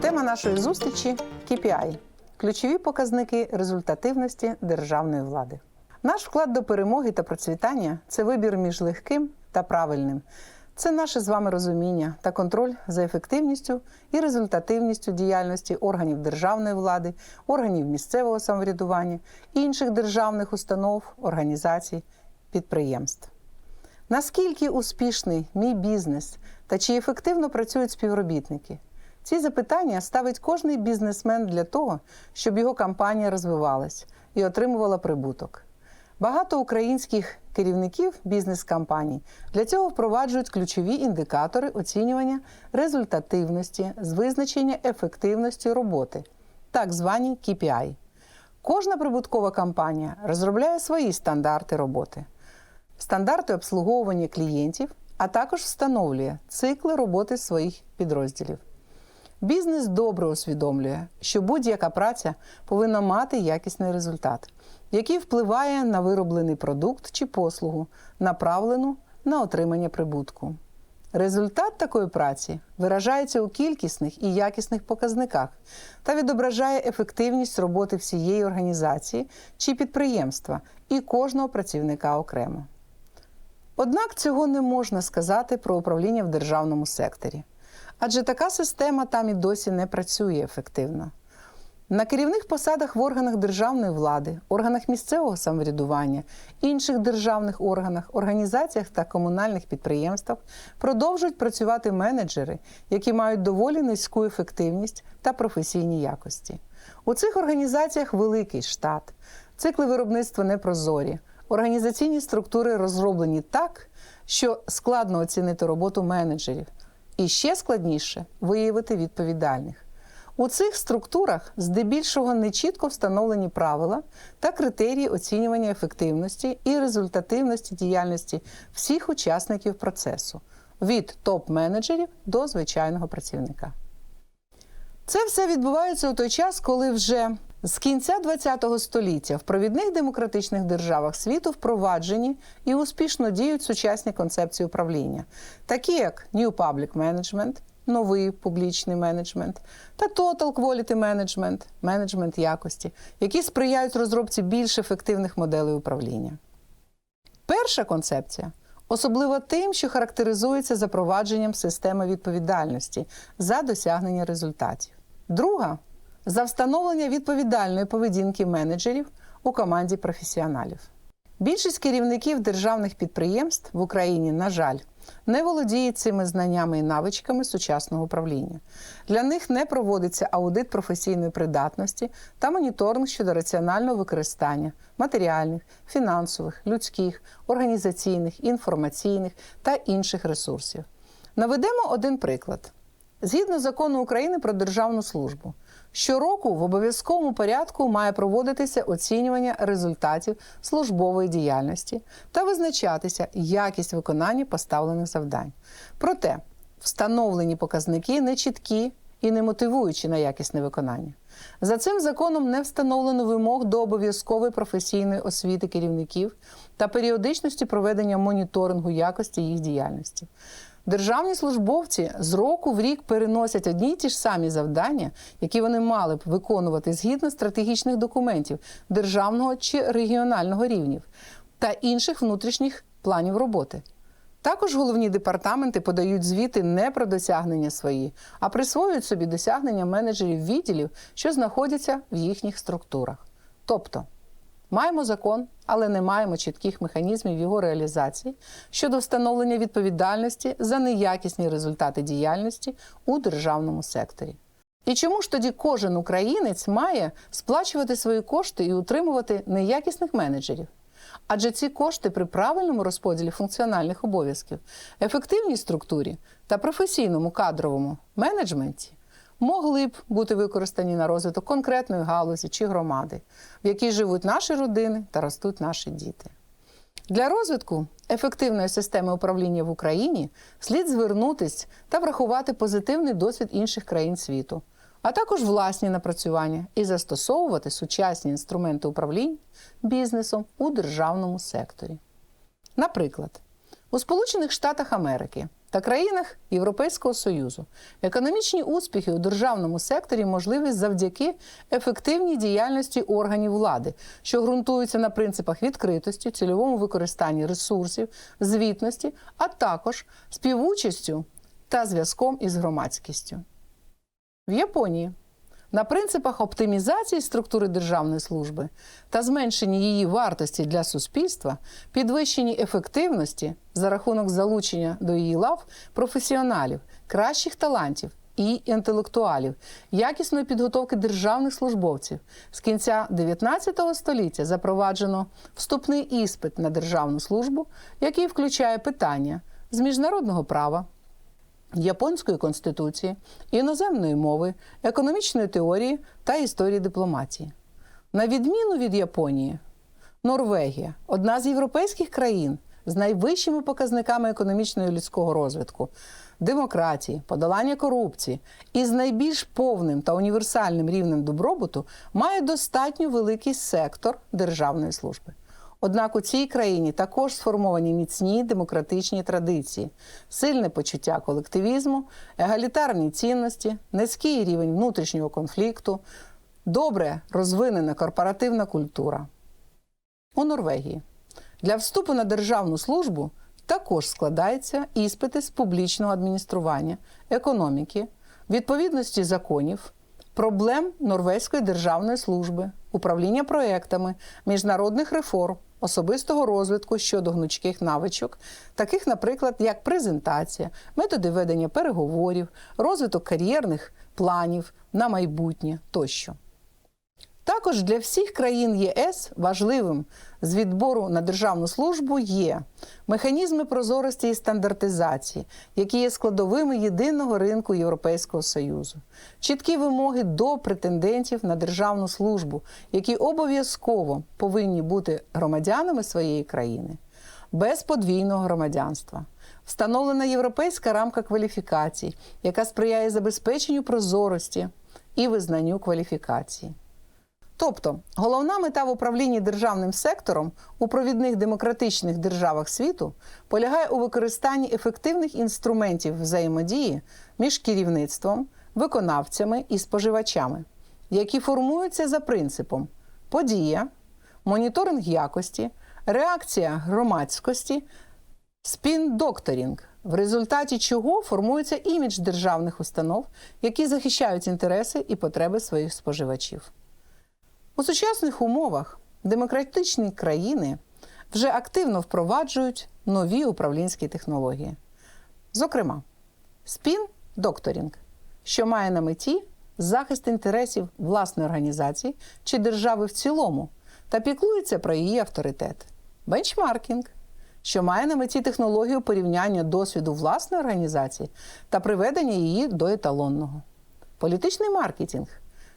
Тема нашої зустрічі KPI – ключові показники результативності державної влади. Наш вклад до перемоги та процвітання це вибір між легким та правильним. Це наше з вами розуміння та контроль за ефективністю і результативністю діяльності органів державної влади, органів місцевого самоврядування, інших державних установ, організацій, підприємств. Наскільки успішний мій бізнес та чи ефективно працюють співробітники? Ці запитання ставить кожний бізнесмен для того, щоб його компанія розвивалась і отримувала прибуток. Багато українських керівників бізнес-компаній для цього впроваджують ключові індикатори оцінювання результативності з визначення ефективності роботи, так звані KPI. Кожна прибуткова компанія розробляє свої стандарти роботи стандарти обслуговування клієнтів, а також встановлює цикли роботи своїх підрозділів. Бізнес добре усвідомлює, що будь-яка праця повинна мати якісний результат, який впливає на вироблений продукт чи послугу, направлену на отримання прибутку. Результат такої праці виражається у кількісних і якісних показниках та відображає ефективність роботи всієї організації чи підприємства і кожного працівника окремо. Однак цього не можна сказати про управління в державному секторі, адже така система там і досі не працює ефективно. На керівних посадах в органах державної влади, органах місцевого самоврядування, інших державних органах, організаціях та комунальних підприємствах продовжують працювати менеджери, які мають доволі низьку ефективність та професійні якості. У цих організаціях великий штат, цикли виробництва непрозорі, організаційні структури розроблені так, що складно оцінити роботу менеджерів, і ще складніше виявити відповідальних. У цих структурах здебільшого не чітко встановлені правила та критерії оцінювання ефективності і результативності діяльності всіх учасників процесу від топ-менеджерів до звичайного працівника. Це все відбувається у той час, коли вже з кінця ХХ століття в провідних демократичних державах світу впроваджені і успішно діють сучасні концепції управління, такі як New Public Management, новий публічний менеджмент та Total Quality Management, менеджмент якості, які сприяють розробці більш ефективних моделей управління. Перша концепція особливо тим, що характеризується запровадженням системи відповідальності за досягнення результатів. Друга за встановлення відповідальної поведінки менеджерів у команді професіоналів. Більшість керівників державних підприємств в Україні, на жаль, не володіють цими знаннями і навичками сучасного управління. Для них не проводиться аудит професійної придатності та моніторинг щодо раціонального використання матеріальних, фінансових, людських, організаційних, інформаційних та інших ресурсів. Наведемо один приклад. Згідно закону України про державну службу, щороку в обов'язковому порядку має проводитися оцінювання результатів службової діяльності та визначатися якість виконання поставлених завдань. Проте встановлені показники не чіткі і не мотивуючі на якісне виконання. За цим законом не встановлено вимог до обов'язкової професійної освіти керівників та періодичності проведення моніторингу якості їх діяльності. Державні службовці з року в рік переносять одні й ті ж самі завдання, які вони мали б виконувати згідно стратегічних документів державного чи регіонального рівнів та інших внутрішніх планів роботи. Також головні департаменти подають звіти не про досягнення свої, а присвоюють собі досягнення менеджерів відділів, що знаходяться в їхніх структурах. Тобто Маємо закон, але не маємо чітких механізмів його реалізації щодо встановлення відповідальності за неякісні результати діяльності у державному секторі. І чому ж тоді кожен українець має сплачувати свої кошти і утримувати неякісних менеджерів? Адже ці кошти при правильному розподілі функціональних обов'язків, ефективній структурі та професійному кадровому менеджменті могли б бути використані на розвиток конкретної галузі чи громади, в якій живуть наші родини та ростуть наші діти. Для розвитку ефективної системи управління в Україні слід звернутись та врахувати позитивний досвід інших країн світу, а також власні напрацювання і застосовувати сучасні інструменти управління бізнесом у державному секторі. Наприклад, у Сполучених Штатах Америки та країнах Європейського Союзу. Економічні успіхи у державному секторі можливі завдяки ефективній діяльності органів влади, що ґрунтуються на принципах відкритості, цільовому використанні ресурсів, звітності, а також співучастю та зв'язком із громадськістю. В Японії на принципах оптимізації структури державної служби та зменшення її вартості для суспільства, підвищенні ефективності за рахунок залучення до її лав професіоналів, кращих талантів і інтелектуалів, якісної підготовки державних службовців. З кінця 19 століття запроваджено вступний іспит на державну службу, який включає питання з міжнародного права японської конституції, іноземної мови, економічної теорії та історії дипломатії. На відміну від Японії, Норвегія одна з європейських країн з найвищими показниками економічного і людського розвитку, демократії, подолання корупції і з найбільш повним та універсальним рівнем добробуту має достатньо великий сектор державної служби. Однак у цій країні також сформовані міцні демократичні традиції, сильне почуття колективізму, егалітарні цінності, низький рівень внутрішнього конфлікту, добре розвинена корпоративна культура. У Норвегії для вступу на державну службу також складаються іспити з публічного адміністрування, економіки, відповідності законів, проблем норвезької державної служби, управління проектами, міжнародних реформ, особистого розвитку щодо гнучких навичок, таких, наприклад, як презентація, методи ведення переговорів, розвиток кар'єрних планів на майбутнє тощо. Також для всіх країн ЄС важливим з відбору на державну службу є механізми прозорості і стандартизації, які є складовими єдиного ринку Європейського Союзу, чіткі вимоги до претендентів на державну службу, які обов'язково повинні бути громадянами своєї країни, без подвійного громадянства. Встановлена європейська рамка кваліфікацій, яка сприяє забезпеченню прозорості і визнанню кваліфікації. Тобто головна мета в управлінні державним сектором у провідних демократичних державах світу полягає у використанні ефективних інструментів взаємодії між керівництвом, виконавцями і споживачами, які формуються за принципом подія, моніторинг якості, реакція громадськості, спін-докторінг, в результаті чого формується імідж державних установ, які захищають інтереси і потреби своїх споживачів. У сучасних умовах демократичні країни вже активно впроваджують нові управлінські технології. Зокрема, спін докторінг, що має на меті захист інтересів власної організації чи держави в цілому та піклується про її авторитет, бенчмаркінг, що має на меті технологію порівняння досвіду власної організації та приведення її до еталонного, політичний маркетинг,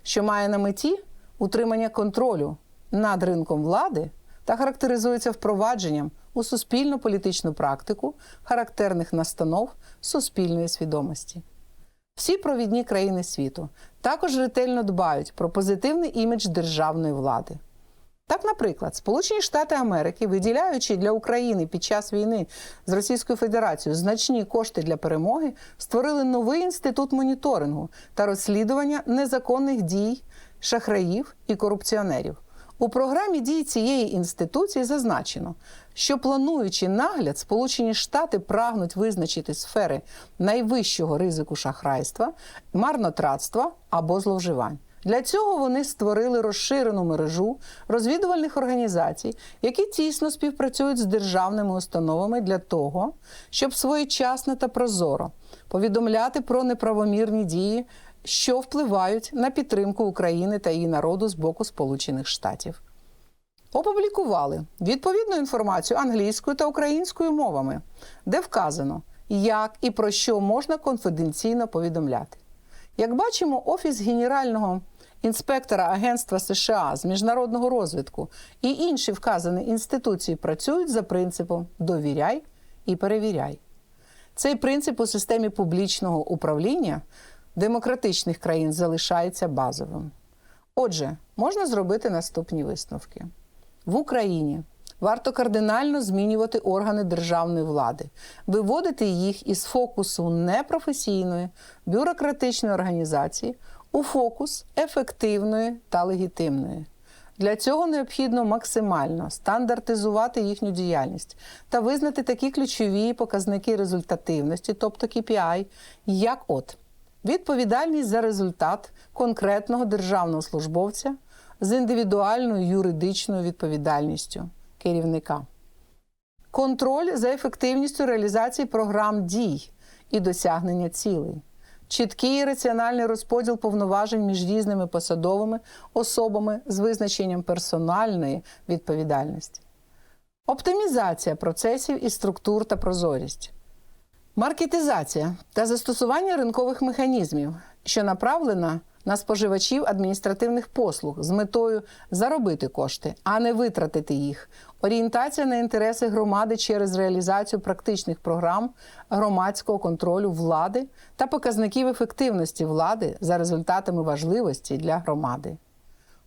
що має на меті утримання контролю над ринком влади та характеризується впровадженням у суспільну політичну практику характерних настанов суспільної свідомості. Всі провідні країни світу також ретельно дбають про позитивний імідж державної влади. Так, наприклад, Сполучені Штати Америки, виділяючи для України під час війни з Російською Федерацією значні кошти для перемоги, створили новий інститут моніторингу та розслідування незаконних дій шахраїв і корупціонерів. У програмі дій цієї інституції зазначено, що плануючи нагляд, Сполучені Штати прагнуть визначити сфери найвищого ризику шахрайства, марнотратства або зловживань. Для цього вони створили розширену мережу розвідувальних організацій, які тісно співпрацюють з державними установами для того, щоб своєчасно та прозоро повідомляти про неправомірні дії що впливають на підтримку України та її народу з боку Сполучених Штатів. Опублікували відповідну інформацію англійською та українською мовами, де вказано, як і про що можна конфіденційно повідомляти. Як бачимо, Офіс Генерального інспектора Агентства США з міжнародного розвитку і інші вказані інституції працюють за принципом довіряй і перевіряй. Цей принцип у системі публічного управління демократичних країн залишається базовим. Отже, можна зробити наступні висновки. В Україні Варто кардинально змінювати органи державної влади, виводити їх із фокусу непрофесійної бюрократичної організації у фокус ефективної та легітимної. Для цього необхідно максимально стандартизувати їхню діяльність та визнати такі ключові показники результативності, тобто KPI, як от відповідальність за результат конкретного державного службовця з індивідуальною юридичною відповідальністю керівника, контроль за ефективністю реалізації програм дій і досягнення цілей. Чіткий і раціональний розподіл повноважень між різними посадовими особами з визначенням персональної відповідальності, оптимізація процесів і структур та прозорість, маркетизація та застосування ринкових механізмів, що направлена на споживачів адміністративних послуг з метою заробити кошти, а не витратити їх, орієнтація на інтереси громади через реалізацію практичних програм громадського контролю влади та показників ефективності влади за результатами важливості для громади,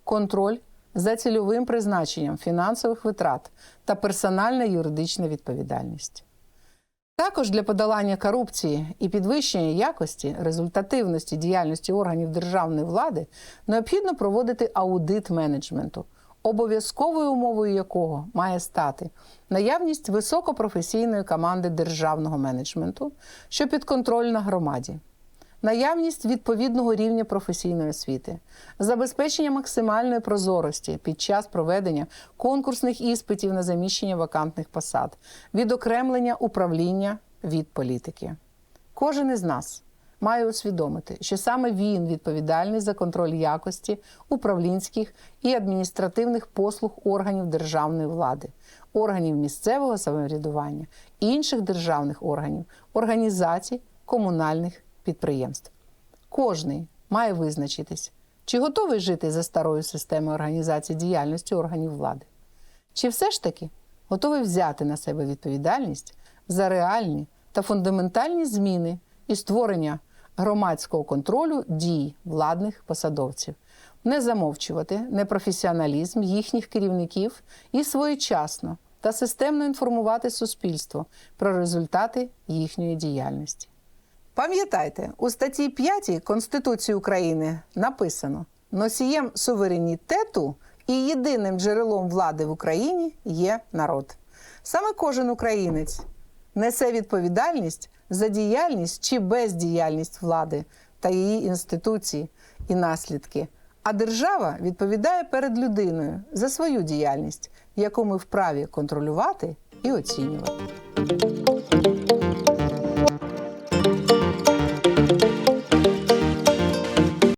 контроль за цільовим призначенням фінансових витрат та персональна юридична відповідальність. Також для подолання корупції і підвищення якості результативності діяльності органів державної влади необхідно проводити аудит менеджменту, обов'язковою умовою якого має стати наявність високопрофесійної команди державного менеджменту, що підконтрольна громаді. Наявність відповідного рівня професійної освіти, забезпечення максимальної прозорості під час проведення конкурсних іспитів на заміщення вакантних посад, відокремлення управління від політики. Кожен із нас має усвідомити, що саме він відповідальний за контроль якості управлінських і адміністративних послуг органів державної влади, органів місцевого самоврядування, інших державних органів, організацій, комунальних підприємств. Кожний має визначитись, чи готовий жити за старою системою організації діяльності органів влади, чи все ж таки готовий взяти на себе відповідальність за реальні та фундаментальні зміни і створення громадського контролю дій владних посадовців, не замовчувати непрофесіоналізм їхніх керівників і своєчасно та системно інформувати суспільство про результати їхньої діяльності. Пам'ятайте, у статті 5 Конституції України написано: носієм суверенітету і єдиним джерелом влади в Україні є народ. Саме кожен українець несе відповідальність за діяльність чи бездіяльність влади та її інституції і наслідки. А держава відповідає перед людиною за свою діяльність, яку ми вправі контролювати і оцінювати.